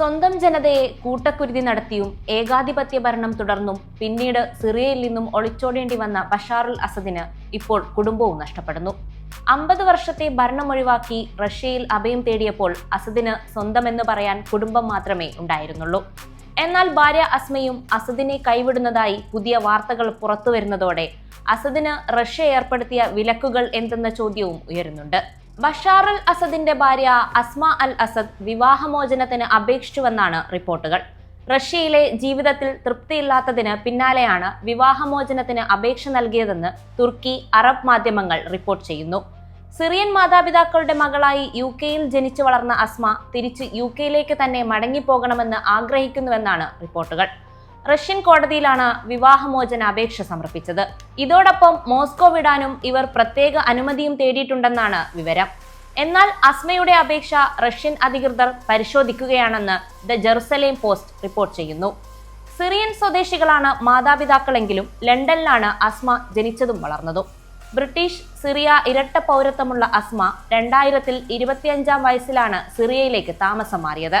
സ്വന്തം ജനതയെ കൂട്ടക്കുരുതി നടത്തിയും ഏകാധിപത്യ ഭരണം തുടർന്നും പിന്നീട് സിറിയയിൽ നിന്നും ഒളിച്ചോടേണ്ടി വന്ന ബഷാറുൽ അസദിന് ഇപ്പോൾ കുടുംബവും നഷ്ടപ്പെടുന്നു. അമ്പത് വർഷത്തെ ഭരണം ഒഴിവാക്കി റഷ്യയിൽ അഭയം തേടിയപ്പോൾ അസദിന് സ്വന്തമെന്ന് പറയാൻ കുടുംബം മാത്രമേ ഉണ്ടായിരുന്നുള്ളൂ. എന്നാൽ ഭാര്യ അസ്മയും അസദിനെ കൈവിടുന്നതായി പുതിയ വാർത്തകൾ പുറത്തുവരുന്നതോടെ അസദിന് റഷ്യ ഏർപ്പെടുത്തിയ വിലക്കുകൾ എന്തെന്ന ചോദ്യവും ഉയരുന്നുണ്ട്. ബഷാർ അൽ അസദിന്റെ ഭാര്യ അസ്മ അൽ അസദ് വിവാഹമോചനത്തിന് അപേക്ഷിച്ചുവെന്നാണ് റിപ്പോർട്ടുകൾ. റഷ്യയിലെ ജീവിതത്തിൽ തൃപ്തിയില്ലാത്തതിന് പിന്നാലെയാണ് വിവാഹമോചനത്തിന് അപേക്ഷ നൽകിയതെന്ന് തുർക്കി അറബ് മാധ്യമങ്ങൾ റിപ്പോർട്ട് ചെയ്യുന്നു. സിറിയൻ മാതാപിതാക്കളുടെ മകളായി യു കെയിൽ ജനിച്ചു വളർന്ന അസ്മ തിരിച്ച് യു കെയിലേക്ക് തന്നെ മടങ്ങിപ്പോകണമെന്ന് ആഗ്രഹിക്കുന്നുവെന്നാണ് റിപ്പോർട്ടുകൾ. റഷ്യൻ കോടതിയിലാണ് വിവാഹമോചന അപേക്ഷ സമർപ്പിച്ചത്. ഇതോടൊപ്പം മോസ്കോ വിടാനും ഇവർ പ്രത്യേക അനുമതിയും തേടിയിട്ടുണ്ടെന്നാണ് വിവരം. എന്നാൽ അസ്മയുടെ അപേക്ഷ റഷ്യൻ അധികൃതർ പരിശോധിക്കുകയാണെന്ന് ദ ജെറുസലേം പോസ്റ്റ് റിപ്പോർട്ട് ചെയ്യുന്നു. സിറിയൻ സ്വദേശികളാണ് മാതാപിതാക്കളെങ്കിലും ലണ്ടനിലാണ് അസ്മ ജനിച്ചതും വളർന്നതും. ബ്രിട്ടീഷ് സിറിയ ഇരട്ട പൗരത്വമുള്ള അസ്മ രണ്ടായിരത്തിൽ ഇരുപത്തിയഞ്ചാം വയസ്സിലാണ് സിറിയയിലേക്ക് താമസം മാറിയത്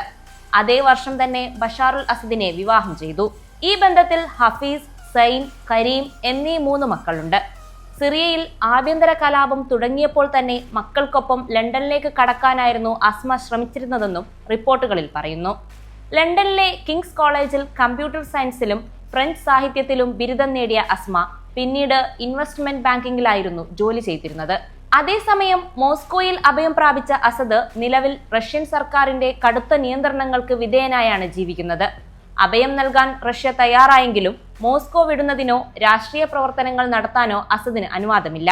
അതേ വർഷം തന്നെ ബഷാറുൽ അസദിനെ വിവാഹം ചെയ്തു. ഈ ബന്ധത്തിൽ ഹഫീസ് സൈൻ കരീം എന്നീ മൂന്ന് മക്കളുണ്ട്. സിറിയയിൽ ആഭ്യന്തര കലാപം തുടങ്ങിയപ്പോൾ തന്നെ മക്കൾക്കൊപ്പം ലണ്ടനിലേക്ക് കടക്കാനായിരുന്നു അസ്മ ശ്രമിച്ചിരുന്നതെന്നും റിപ്പോർട്ടുകളിൽ പറയുന്നു. ലണ്ടനിലെ കിങ്സ് കോളേജിൽ കമ്പ്യൂട്ടർ സയൻസിലും ഫ്രഞ്ച് സാഹിത്യത്തിലും ബിരുദം നേടിയ അസ്മ പിന്നീട് ഇൻവെസ്റ്റ്മെന്റ് ബാങ്കിങ്ങിലായിരുന്നു ജോലി ചെയ്തിരുന്നത്. അതേസമയം മോസ്കോയിൽ അഭയം പ്രാപിച്ച അസദ് നിലവിൽ റഷ്യൻ സർക്കാരിന്റെ കടുത്ത നിയന്ത്രണങ്ങൾക്ക് വിധേയനായാണ് ജീവിക്കുന്നത്. അഭയം നൽകാൻ റഷ്യ തയ്യാറായെങ്കിലും മോസ്കോ വിടുന്നതിനോ രാഷ്ട്രീയ പ്രവർത്തനങ്ങൾ നടത്താനോ അസദിന് അനുവാദമില്ല.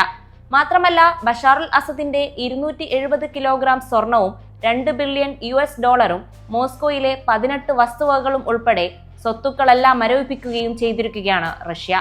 മാത്രമല്ല ബഷാറുൽ അസദിന്റെ ഇരുന്നൂറ്റി എഴുപത് കിലോഗ്രാം സ്വർണവും രണ്ട് ബില്യൺ യു എസ് ഡോളറും മോസ്കോയിലെ പതിനെട്ട് വസ്തുവകകളും ഉൾപ്പെടെ സ്വത്തുക്കളെല്ലാം മരവിപ്പിക്കുകയും ചെയ്തിരിക്കുകയാണ് റഷ്യ.